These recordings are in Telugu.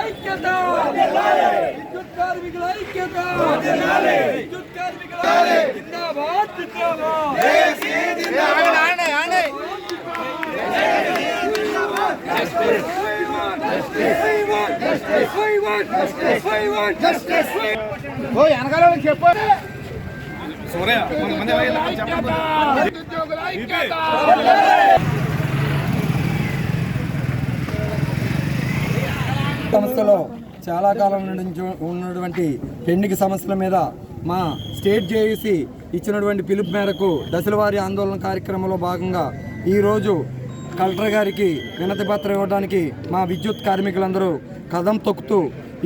ఐక్యత! విద్యుత్ కార్మికుల ఐక్యత! విద్యుత్ కార్మికుల జిందాబాద్ జిందాబాద్! సంస్థలో చాలా కాలం నుంచి ఉన్నటువంటి పెండింగ్ సమస్యల మీద మా స్టేట్ జేఏసీ ఇచ్చినటువంటి పిలుపు మేరకు దశలవారీ ఆందోళన కార్యక్రమంలో భాగంగా ఈరోజు కలెక్టర్ గారికి వినతి పత్రం ఇవ్వడానికి మా విద్యుత్ కార్మికులందరూ కదం తొక్కుతూ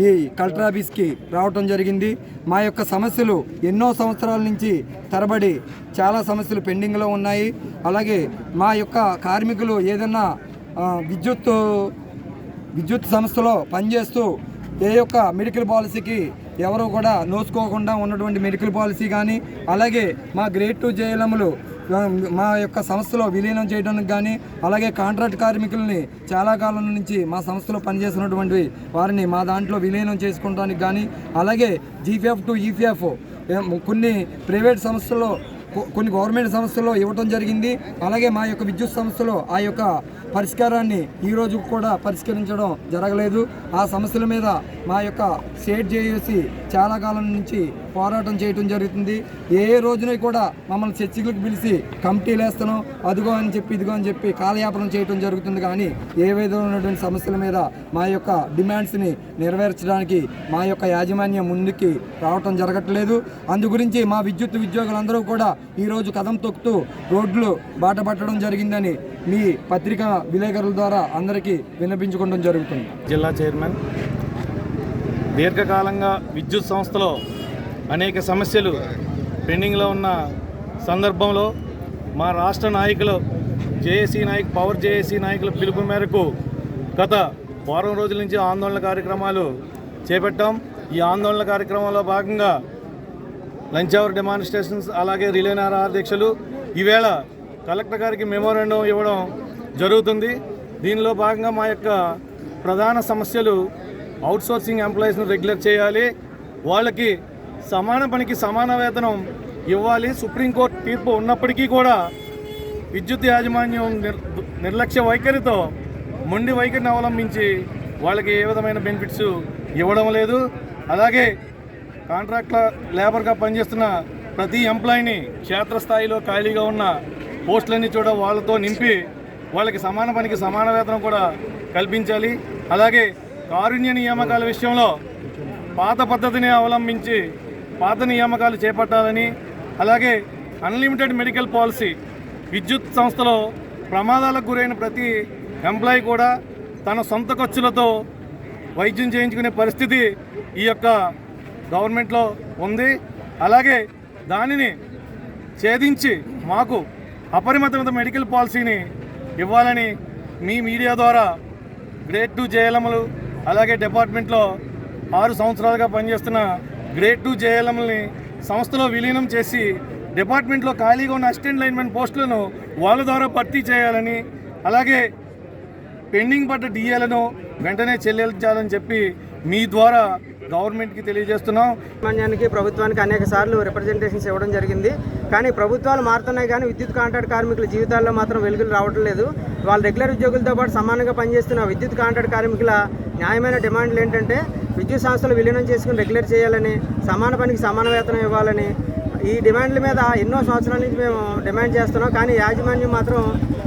ఈ కలెక్టర్ ఆఫీస్కి రావటం జరిగింది. మా యొక్క సమస్యలు ఎన్నో సంవత్సరాల నుంచి తరబడి చాలా సమస్యలు పెండింగ్లో ఉన్నాయి. అలాగే మా యొక్క కార్మికులు ఏదన్నా విద్యుత్ విద్యుత్ సంస్థలో పనిచేస్తూ ఏ యొక్క మెడికల్ పాలసీకి ఎవరు కూడా నోచుకోకుండా ఉన్నటువంటి మెడికల్ పాలసీ కానీ అలాగే మా గ్రేడ్ టూ జేఎల్ఎంలు మా యొక్క సంస్థలో విలీనం చేయడానికి కానీ అలాగే కాంట్రాక్ట్ కార్మికుల్ని చాలా కాలం నుంచి మా సంస్థలో పనిచేస్తున్నటువంటి వారిని మా దాంట్లో విలీనం చేసుకోవడానికి కానీ అలాగే జీపీఎఫ్ టు ఈపీఎఫ్ కొన్ని ప్రైవేట్ సంస్థల్లో కొన్ని గవర్నమెంట్ సంస్థల్లో ఇవ్వటం జరిగింది. అలాగే మా యొక్క విద్యుత్ సంస్థలో ఆ యొక్క పరిష్కారాన్ని ఈ రోజు కూడా పరిష్కరించడం జరగలేదు. ఆ సమస్యల మీద మా యొక్క స్టేట్ జేఏసీ చాలా కాలం నుంచి పోరాటం చేయటం జరుగుతుంది. ఏ ఏ రోజున కూడా మమ్మల్ని చర్చిలకు పిలిచి కమిటీలు వేస్తాను అదిగో అని చెప్పి ఇదిగో అని చెప్పి కాలయాపనం చేయటం జరుగుతుంది. కానీ ఏ విధమైనటువంటి సమస్యల మీద మా యొక్క డిమాండ్స్ని నెరవేర్చడానికి మా యొక్క యాజమాన్యం ముందుకి రావటం జరగట్లేదు. అందు గురించి మా విద్యుత్ ఉద్యోగులందరూ కూడా ఈరోజు కదం తొక్కుతూ రోడ్లు బాట పట్టడం జరిగిందని మీ పత్రికా విలేకరుల ద్వారా అందరికీ విన్నపించుకోవడం జరుగుతుంది. జిల్లా చైర్మన్ దీర్ఘకాలంగా విద్యుత్ సంస్థలో అనేక సమస్యలు పెండింగ్లో ఉన్న సందర్భంలో మా రాష్ట్ర నాయకులు జేఏసీ నాయక్ పవర్ జేఏసీ నాయకుల పిలుపు మేరకు గత వారం రోజుల నుంచి ఆందోళన కార్యక్రమాలు చేపట్టాం. ఈ ఆందోళన కార్యక్రమంలో భాగంగా లంచ్ అవర్ డెమాన్స్ట్రేషన్స్ అలాగే రిలేనార్ అధ్యక్షులు ఈవేళ కలెక్టర్ గారికి మెమోరాండం ఇవ్వడం జరుగుతుంది. దీనిలో భాగంగా మా యొక్క ప్రధాన సమస్యలు అవుట్సోర్సింగ్ ఎంప్లాయీస్ను రెగ్యులర్ చేయాలి. వాళ్ళకి సమాన పనికి సమాన వేతనం ఇవ్వాలి. సుప్రీంకోర్టు తీర్పు ఉన్నప్పటికీ కూడా విద్యుత్ యాజమాన్యం నిర్ నిర్లక్ష్య వైఖరితో మొండి వైఖరిని అవలంబించి వాళ్ళకి ఏ విధమైన బెనిఫిట్స్ ఇవ్వడం లేదు. అలాగే కాంట్రాక్ట్ల లేబర్గా పనిచేస్తున్న ప్రతి ఎంప్లాయీని క్షేత్రస్థాయిలో ఖాళీగా ఉన్న పోస్టులన్నీ చూడ వాళ్ళతో నింపి వాళ్ళకి సమాన పనికి సమాన వేతనం కూడా కల్పించాలి. అలాగే కారుణ్య నియామకాల విషయంలో పాత పద్ధతిని అవలంబించి పాత నియామకాలు చేపట్టాలని అలాగే అన్లిమిటెడ్ మెడికల్ పాలసీ విద్యుత్ సంస్థలో ప్రమాదాలకు గురైన ప్రతి ఎంప్లాయీ కూడా తన సొంత ఖర్చులతో వైద్యం చేయించుకునే పరిస్థితి ఈ యొక్క గవర్నమెంట్లో ఉంది. అలాగే దానిని ఛేదించి మాకు అపరిమితమైన మెడికల్ పాలసీని ఇవ్వాలని మీ మీడియా ద్వారా గ్రేడ్ టూ జేఎల్ఎంలు అలాగే డిపార్ట్మెంట్లో ఆరు సంవత్సరాలుగా పనిచేస్తున్న గ్రేడ్ టూ జేఎల్ఎంని సంస్థలో విలీనం చేసి డిపార్ట్మెంట్లో ఖాళీగా ఉన్న అసిస్టెంట్ లైన్మెన్ పోస్టులను వాళ్ళ ద్వారా భర్తీ చేయాలని అలాగే పెండింగ్ పడ్డ డిఏలను వెంటనే చెల్లించాలని చెప్పి మీ ద్వారా గవర్నమెంట్కి తెలియజేస్తున్నాం. యాజమాన్యానికి ప్రభుత్వానికి అనేక సార్లు రిప్రజెంటేషన్స్ ఇవ్వడం జరిగింది. కానీ ప్రభుత్వాలు మారుతున్నాయి కానీ విద్యుత్ కాంట్రాక్ట్ కార్మికుల జీవితాల్లో మాత్రం వెలుగులు రావడం లేదు. వాళ్ళు రెగ్యులర్ ఉద్యోగులతో పాటు సమానంగా పనిచేస్తున్న విద్యుత్ కాంట్రాక్ట్ కార్మికుల న్యాయమైన డిమాండ్లు ఏంటంటే విద్యుత్ సంస్థలు విలీనం చేసుకుని రెగ్యులర్ చేయాలని సమాన పనికి సమాన వేతనం ఇవ్వాలని ఈ డిమాండ్ల మీద ఎన్నో సంవత్సరాల నుంచి మేము డిమాండ్ చేస్తున్నాం. కానీ యాజమాన్యం మాత్రం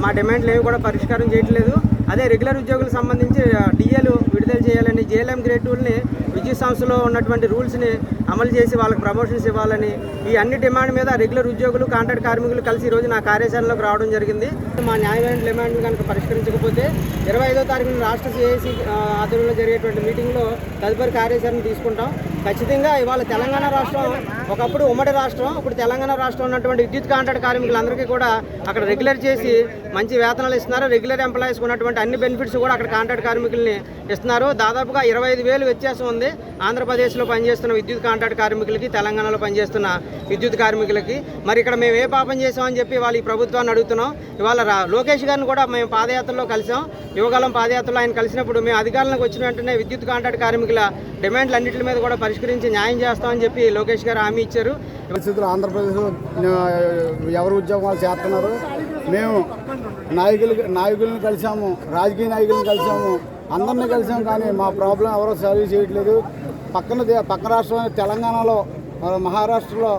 మా డిమాండ్లు ఏవి కూడా పరిష్కారం చేయట్లేదు. అదే రెగ్యులర్ ఉద్యోగులకు సంబంధించి డిఏలు విడుదల చేయాలని జేఎల్ఎం గ్రేడ్ టూల్ని విద్యుత్ సంస్థలో ఉన్నటువంటి రూల్స్ని అమలు చేసి వాళ్ళకి ప్రమోషన్స్ ఇవ్వాలని ఈ అన్ని డిమాండ్ మీద రెగ్యులర్ ఉద్యోగులు కాంట్రాక్ట్ కార్మికులు కలిసి ఈ రోజు నా కార్యాచరణలోకి రావడం జరిగింది. మా న్యాయమైన డిమాండ్లు కనుక పరిష్కరించకపోతే ఇరవై ఐదో తారీఖున రాష్ట్ర సిఐసి ఆధ్వర్యంలో జరిగేటువంటి మీటింగ్లో తదుపరి కార్యాచరణ తీసుకుంటాం. ఖచ్చితంగా ఇవాళ తెలంగాణ రాష్ట్రం ఒకప్పుడు ఉమ్మడి రాష్ట్రం ఇప్పుడు తెలంగాణ రాష్ట్రం ఉన్నటువంటి విద్యుత్ కాంట్రాక్ట్ కార్మికులందరికీ కూడా అక్కడ రెగ్యులర్ చేసి మంచి వేతనాలు ఇస్తున్నారు. రెగ్యులర్ ఎంప్లాయీస్ ఉన్నటువంటి అన్ని బెనిఫిట్స్ కూడా అక్కడ కాంట్రాక్ట్ కార్మికుల్ని ఇస్తున్నారు. దాదాపుగా ఇరవై ఐదు వేలు వ్యత్యాసం ఉంది. ఆంధ్రప్రదేశ్లో పనిచేస్తున్న విద్యుత్ కాంట్రాక్ట్ కార్మికులకి తెలంగాణలో పనిచేస్తున్న విద్యుత్ కార్మికులకి. మరి ఇక్కడ మేము ఏ పాపం చేసామని చెప్పి వాళ్ళు ఈ ప్రభుత్వాన్ని అడుగుతున్నాం. ఇవాళ లోకేష్ గారిని కూడా మేము పాదయాత్రలో కలిసాం. యువకాలం పాదయాత్రలో ఆయన కలిసినప్పుడు మేము అధికారంలోకి వచ్చిన వెంటనే విద్యుత్ కాంట్రాక్ట్ కార్మికుల డిమాండ్లు అన్నింటి మీద కూడా పరిష్కరించి న్యాయం చేస్తామని చెప్పి లోకేష్ గారు హామీ ఇచ్చారు. పరిస్థితులు ఆంధ్రప్రదేశ్లో ఎవరు ఉద్యోగం చేస్తున్నారు? మేము నాయకులు నాయకులను కలిసాము. రాజకీయ నాయకులను కలిసాము. అందరినీ కలిసాం కానీ మా ప్రాబ్లం ఎవరో సాల్వ్ చేయట్లేదు. పక్కన పక్క రాష్ట్రం తెలంగాణలో మహారాష్ట్రలో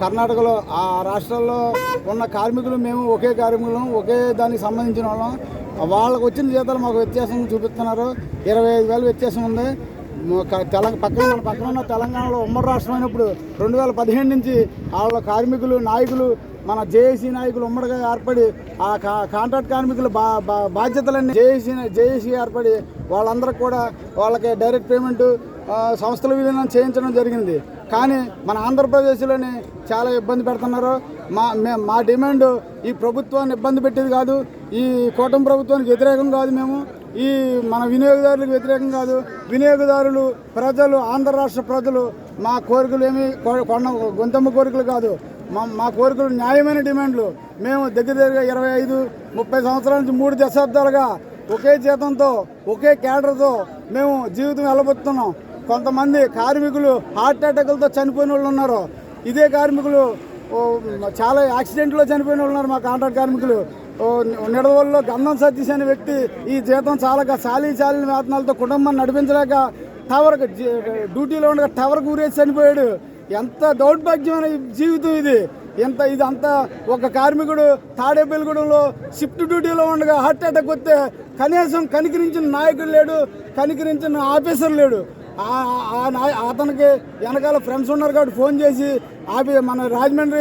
కర్ణాటకలో ఆ రాష్ట్రాల్లో ఉన్న కార్మికులు మేము ఒకే కార్మికులం ఒకే దానికి సంబంధించిన వాళ్ళం. వాళ్ళకు వచ్చిన జీతాలు మాకు వ్యత్యాసం చూపిస్తున్నారు. ఇరవై ఐదు వేలు వ్యత్యాసం ఉంది. తెలంగాణ పక్కన మన పక్కన ఉన్న తెలంగాణలో ఉమ్మడి రాష్ట్రం అయినప్పుడు రెండు వేల పదిహేను నుంచి వాళ్ళ కార్మికులు నాయకులు మన జేఏసీ నాయకులు ఉమ్మడిగా ఏర్పడి ఆ కా- కాంట్రాక్ట్ కార్మికుల బా బా- బాధ్యతలన్నీ జేఏసీ జేఏసీ ఏర్పడి వాళ్ళందరూ కూడా వాళ్ళకి డైరెక్ట్ పేమెంట్ సంస్థల విలీనం చేయించడం జరిగింది. కానీ మన ఆంధ్రప్రదేశ్లోని చాలా ఇబ్బంది పెడుతున్నారు. మా మే- మా డిమాండ్ ఈ ప్రభుత్వాన్ని ఇబ్బంది పెట్టేది కాదు. ఈ కూటమి ప్రభుత్వానికి వ్యతిరేకం కాదు మేము. ఈ మన వినియోగదారులకు వ్యతిరేకం కాదు. వినియోగదారులు ప్రజలు ఆంధ్ర రాష్ట్ర ప్రజలు మా కోరికలు ఏమి కొ- కొన్న గొంతమ్మ కోరికలు కాదు. మా మా కోరికలు న్యాయమైన డిమాండ్లు. మేము దగ్గర దగ్గర ఇరవై ఐదు ముప్పై సంవత్సరాల నుంచి మూడు దశాబ్దాలుగా ఒకే జీతంతో ఒకే క్యాడర్తో మేము జీవితం వెళ్ళబోతున్నాం కొంతమంది కార్మికులు హార్ట్ అటాకులతో చనిపోయిన వాళ్ళు ఉన్నారు. ఇదే కార్మికులు చాలా యాక్సిడెంట్లో చనిపోయిన వాళ్ళు ఉన్నారు మా కాంట్రాక్ట్ కార్మికులు. నిడదవోలులో గంధం సతీష్ అనే వ్యక్తి ఈ జీతం చాలక చాలీ చాలిన వేతనాలతో కుటుంబాన్ని నడిపించలేక టవర్ డ్యూటీలో ఉండగా టవర్ ఊరేసి చనిపోయాడు. ఎంత దౌర్భాగ్యమైన జీవితం ఇది. ఎంత ఇది అంత ఒక కార్మికుడు తాడేపల్లిగూడెంలో షిఫ్ట్ డ్యూటీలో ఉండగా హార్ట్ అటాక్ వస్తే కనీసం కనికరించిన నాయకుడు లేడు కనికరించిన ఆఫీసర్ లేడు. ఆ- అతనికి వెనకాల ఫ్రెండ్స్ ఉన్నారు కాబట్టి ఫోన్ చేసి ఆపి మన రాజమండ్రి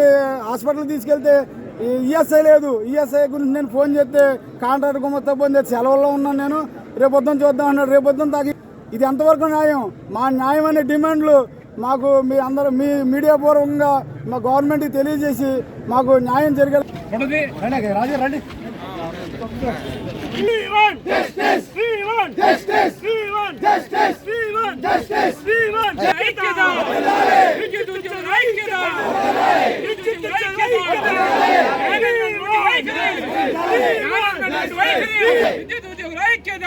హాస్పిటల్ తీసుకెళ్తే ఈఎస్ఐ లేదు. ఈఎస్ఐ గురించి నేను ఫోన్ చేస్తే కాంట్రాక్ట్ గుమ్మతో ఫోన్ చేసి సెలవుల్లో ఉన్నాను నేను. రేపొద్దున చూద్దాం అన్నాడు. రేపొద్దున తాగి ఇది ఎంతవరకు న్యాయం? మా న్యాయం అనే డిమాండ్లు మాకు మీ అందరూ మీ మీడియా పూర్వకంగా మా గవర్నమెంట్కి తెలియజేసి మాకు న్యాయం జరిగే రాజు రండి. ఐక్యత